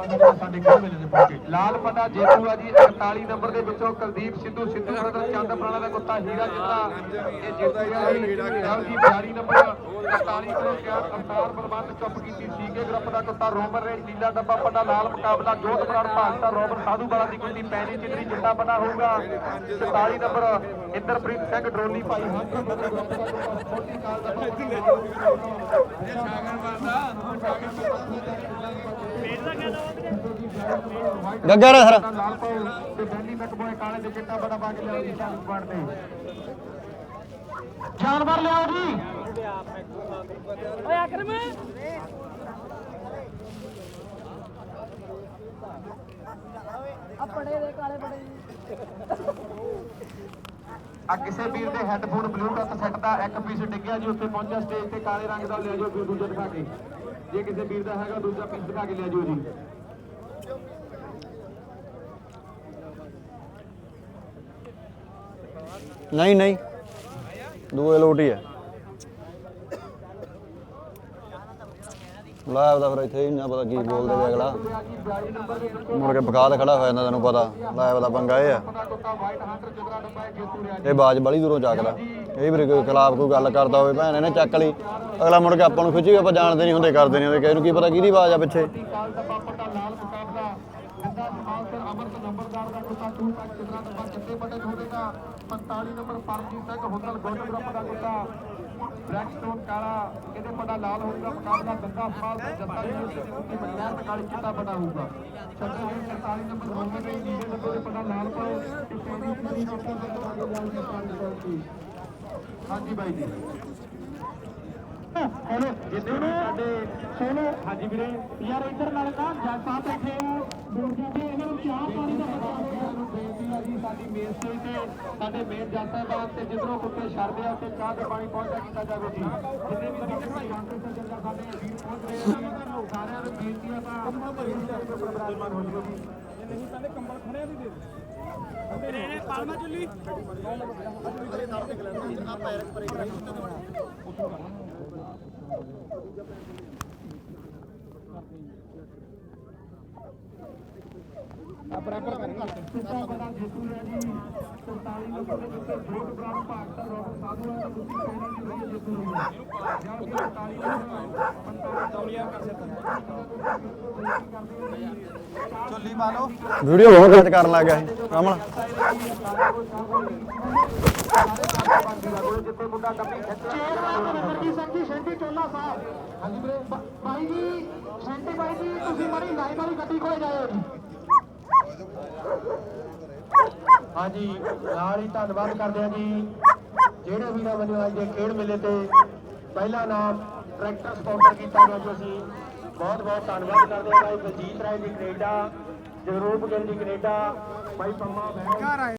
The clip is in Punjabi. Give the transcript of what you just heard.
ਸਾਡੇ ਕੋਲ ਮਿਲੇ ਪਹੁੰਚੇ ਲਾਲ ਪਟਾ ਜੇਤੂ ਆ ਜੀ 48 ਨੰਬਰ ਦੇ ਵਿੱਚੋਂ ਕੁਲਦੀਪ ਸਿੱਧੂ ਸਿੱਧੂ ਬ੍ਰਦਰ ਚੰਦ ਪ੍ਰਾਣਾ ਦਾ ਕੁੱਤਾ ਹੀਰਾ ਜਿੱਤਾ ਇਹ ਜੇਤੂ ਆ ਜੀ ਜੀ 42 ਨੰਬਰ 48 ਕਿਲੋ ਕਿਆ ਅਵਤਾਰ ਬਲਵੰਤ ਚੁੱਪ ਕੀਤੀ ਸੀਗੇ ਗਰੁੱਪ ਦਾ ਕੁੱਤਾ ਰੋਮਰ ਰੇਡ ਨੀਲਾ ਡੱਬਾ ਪਟਾ ਲਾਲ ਮੁਕਾਬਲਾ, ਜੋਤ ਬਰਾੜ ਭਾਗਤਾ ਰੋਮਰ ਸਾਧੂ ਵਾਲਾ ਦੀ ਕੁੱਤੀ ਪੈਣੀ ਚਿੱਤਰੀ ਚਿੱਟਾ ਪਟਾ ਹੋਊਗਾ। 47 ਨੰਬਰ, ਇੰਦਰਪ੍ਰੀਤ ਸਿੰਘ ਡਰੋਲੀ ਭਾਈ ਹਾਜੀ ਬ੍ਰਦਰ ਗਰੁੱਪ ਦਾ ਕੁੱਤਾ, ਛੋਟੀ ਕਾਲ ਦਾ ਗੱਗਾ ਰਾ ਸਰ। ਲਾਲ ਪਾਉ ਤੇ ਬੈਂਡੀ ਮੈਕਬੋਏ ਕਾਲੇ ਦੇ ਚਿੱਟਾ ਬੜਾ ਪਾ ਕੇ ਲਿਆਓ ਜੀ ਸਾਨੂੰ ਪਾੜ ਤੇ ਜਾਨਵਰ ਲਿਆਓ ਜੀ। ਓਏ ਅਕਰਮ ਆ ਪੜੇ ਦੇ ਕਾਲੇ ਬੜੇ ਆ ਕਿਸੇ ਵੀਰ ਦੇ ਹੈੱਡਫੋਨ ਬਲੂਟੁੱਥ ਸੈੱਟ ਦਾ ਇੱਕ ਪੀਸ ਡਿੱਗਿਆ ਜੀ, ਉੱਥੇ ਪਹੁੰਚਿਆ ਸਟੇਜ ਤੇ ਕਾਲੇ ਰੰਗ ਦਾ ਲੈ ਜਾਓ ਫਿਰ ਦੂਜਾ ਦਿਖਾ ਕੇ। ਜੇ ਕਿਸੇ ਵੀਰ ਦਾ ਹੈਗਾ, ਦੂਜਾ ਪੀਸ ਦਿਖਾ ਕੇ ਲੈ ਜਾਓ ਜੀ। ਨਹੀਂ ਨਹੀਂ। ਦੂਏ ਲੋਟ ਹੀ ਹੈ। ਲਾਇਆ ਉਹਦਾ ਫਿਰ ਇੱਥੇ ਹੀ ਨਾ ਪਤਾ ਕੀ ਬੋਲਦੇ ਵੇ ਅਗਲਾ ਲਿਆ ਜੀ 42 ਨੰਬਰ ਦੇ ਵਿੱਚੋਂ ਮੁੜ ਕੇ ਬਕਾ ਖੜਾ ਹੋ ਜਾਂਦਾ ਤੈਨੂੰ ਪਤਾ। ਲਾਇਆ ਉਹਦਾ ਪੰਗਾ ਇਹ ਆ। ਇਹ ਬਾਜ ਬੜੀ ਦੂਰੋਂ ਚੱਕਦਾ। ਇਹ ਵੀ ਕੋਈ ਖਿਲਾਫ ਕੋਈ ਗੱਲ ਕਰਦਾ ਹੋਵੇ ਭੈਣ ਇਹਨੇ ਚੱਕ ਲਈ। ਅਗਲਾ ਮੁੜ ਕੇ ਆਪਾਂ ਨੂੰ ਖਿੱਚੀ ਆਪਾਂ ਜਾਣਦੇ ਨਹੀਂ ਹੁੰਦੇ ਕਰਦੇ ਨਹੀਂ ਹੁੰਦੇ। ਕਿਸੇ ਨੂੰ ਕੀ ਪਤਾ ਕਿਹਦੀ ਆਵਾਜ਼ ਆ ਪਿੱਛੇ ਕਾਲ ਡੱਬਾ ਪਟਾ ਲਾਲ ਮੁਕਾਬਲਾ ਜਿੰਦਾ ਜਮਾਲ ਸਰ ਅਮਰਤ ਨੰਬਰਦਾਰ ਦਾ ਕੁੱਤਾ ਟੂ ਤੱਕ ਜਿਗਰਾ ਡੱਬਾ ਕਿੱਤੇ ਬਟਨ ਹੋਵੇਗਾ 45 ਨੰਬਰ ਪਰਮਜੀਤ ਸਿੰਘ ਹੁੱਦਲ ਗੋਲ ਗਰੁੱਪ ਦਾ ਕੁੱਤਾ ਬਲੈਕਸਟੋਨ ਕਾਲਾ, ਇਹਦੇ ਪਟਾ ਲਾਲ ਹੋਊਗਾ, ਮੁਕਾਬਲਾ ਗੰਗਾ ਸਮਾਲ ਤੇ ਜੱਤਾ ਦੀ ਮਹਿੰਤ ਕਾਲੀ ਚਿੱਟਾ ਪਟਾ ਹੋਊਗਾ। ਛੱਡੇ ਹੋਏ 47 ਨੰਬਰ ਮੋਹਨ ਦੇ ਨੀਲੇ ਨੰਬਰ ਦੇ ਪਟਾ ਲਾਲ ਪਾਓ ਤੇ ਤੇਰੀ ਪੂਰੀ ਡਾਕਟਰ ਦੇ ਤੋਂ ਅੱਗੇ ਜਾਊਗੀ 500 ਦੀ ਹਾਂਜੀ ਬਾਈ ਜੀ। ਹੈਲੋ ਜਿੱਦੇ ਵੀ ਸਾਡੇ ਸੋਨੋ। ਹਾਂਜੀ ਵੀਰੇ। ਯਾਰ ਇੱਧਰ ਨਾਲ ਨਾ ਜੱਜ ਸਾਹਿਬ ਬੈਠੇ ਆ। ਦੂਰ ਜਾਂਦੇ ਇਹਨਾਂ ਨੂੰ ਚਾਹ ਪਾਣੀ ਦਾ ਪਤਾ ਨੂੰ ਬੇਨਤੀ ਆ ਜੀ ਸਾਡੀ ਮੇਨ ਸਟੇਜ ਤੇ ਸਾਡੇ ਮੇਨ ਜੱਜ ਸਾਹਿਬਾਨ ਤੇ ਜਿੱਧਰੋਂ ਕੁੱਤੇ ਛੱਡਦੇ ਆ ਉੱਥੇ ਚਾਹ ਤੇ ਪਾਣੀ ਪਹੁੰਚਾ ਕੀਤਾ ਜਾਵੇ ਜੀ। ਜਿੰਨੇ ਵੀ ਸਾਡੇ ਭਾਈ ਆਂਦੇ ਸੱਜਣ ਦਾ ਸਾਡੇ ਵੀਰ ਪਹੁੰਚ ਰਹੇ ਆ ਸਾਰਿਆਂ ਨੂੰ ਬੇਨਤੀ ਆ ਤਾਂ ਆਪਣਾ ਭਰੀ ਸਾਹਿਬ ਦੇ। ਬਰਾਬਰ ਹੋ ਜਿਓ ਜੀ। ਸਿੱਧਾ ਬੜਾ ਜੇਤੂ ਹੈ ਜੀ 47 ਨੰਬਰ ਦੇ ਉੱਤੇ ਜੋਤ ਬਰਾੜ ਭਾਗਤਾ ਰੋਡ ਸਾਧੂ ਹੈ ਮੁੱਤੀ ਪੈਣੀ ਦੀ ਰਹੀ ਜੇਤੂ ਹੋਈ ਹੈ ਜਾਂ। ਕਿ 47 ਨੰਬਰ 45 ਦੌੜੀਆਂ ਕਰ। ਚੁੱਲੀ ਪਾ ਲਓ। ਵੀਡੀਓ ਬਹੁਤ ਖਰਚ ਕਰਨ ਲੱਗ ਗਿਆ ਸੀ। ਕਮਲ ਜਿੱਥੇ ਮੁੰਡਾ ਡੱਬੀ ਹਾਂਜੀ ਵੀਰੇ ਭਾਈ ਜੀ ਸ਼ੈਂਟੀ ਭਾਈ ਜੀ ਤੁਸੀਂ ਮਾਰੀ ਲਾਈਨ ਵਾਲੀ ਗੱਡੀ ਕੋਲੇ ਜਾਇਓ ਜੀ ਹਾਂਜੀ ਨਾਲ ਹੀ ਧੰਨਵਾਦ ਕਰਦੇ ਹਾਂ ਜੀ। ਜਿਹੜੇ ਵੀਰਾਂ ਵੱਲੋਂ ਅੱਜ ਦੇ ਖੇਡ ਮੇਲੇ ਤੇ ਪਹਿਲਾ ਨਾਮ ਟਰੈਕਟਰ ਸਪਾਂਸਰ ਕੀਤਾ ਗਿਆ ਜੀ ਅਸੀਂ ਬਹੁਤ ਬਹੁਤ ਧੰਨਵਾਦ ਕਰਦੇ ਹਾਂ ਭਾਈ ਬਲਜੀਤ ਰਾਏ ਜੀ ਕੈਨੇਡਾ, ਜਗਰੂਪ ਗਿੱਲ ਜੀ ਕੈਨੇਡਾ, ਭਾਈ ਪੰਮਾ ਬਹਿਣ